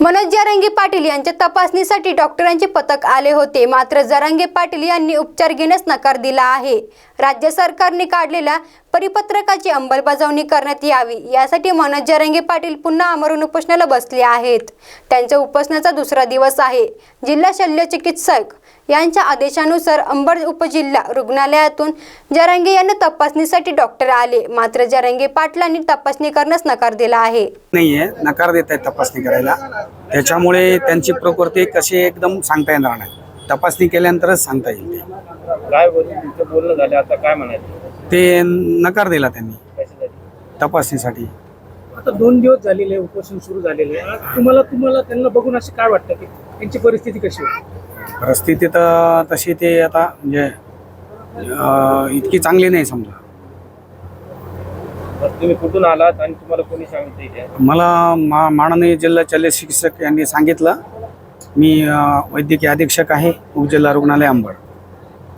मनोज जरांगे पाटील यांच्या तपासणीसाठी डॉक्टरांचे पथक आले होते. मात्र जरांगे पाटील यांनी उपचार घेण्यास नकार दिला आहे. राज्य सरकारने काढलेल्या परिपत्रकाची अंमलबजावणी करण्यात यावी यासाठी मनोज जरांगे पाटील पुन्हा आमरण उपोषणाला बसले आहेत. त्यांच्या उपोषणाचा दुसरा दिवस आहे. जिल्हा शल्य चिकित्सक यांच्या आदेशानुसार अंबड उपजिल्हा रुग्णालयातून जरांगे यांना तपासणीसाठी डॉक्टर आले. मात्र जरांगे पाटलांनी तपासणी करण्यास नकार दिला आहे. नाहीये नकार देत आहेत तपासणी करायला. त्याच्यामुळे त्यांची प्रकृती कशी एकदम सांगता येणार नाही. तपासणी केल्यानंतरच सांगता येईल काय बोल तुमचं बोलणं झालं. आता काय म्हणायचं? ते नकार दिला त्यांनी. कशासाठी तपासणीसाठी. आता दोन दिवस झालेले आहे, उपोषण सुरू झालेले आहे. आज तुम्हाला तुम्हाला त्यांना बघून असे काय वाटतं की त्यांची परिस्थिती कशी होती परिस्थिती तर तशी ते आता म्हणजे अं, इतकी चांगली नाही समजा. तुम्ही कुठून आलात आणि तुम्हाला कोणी सांगितलं इथे? मला मा माननीय जिल्हा शल्य शिक्षक यांनी सांगितलं. मी अं, वैद्यकीय अधीक्षक आहे उपजिल्हा रुग्णालय अंबड.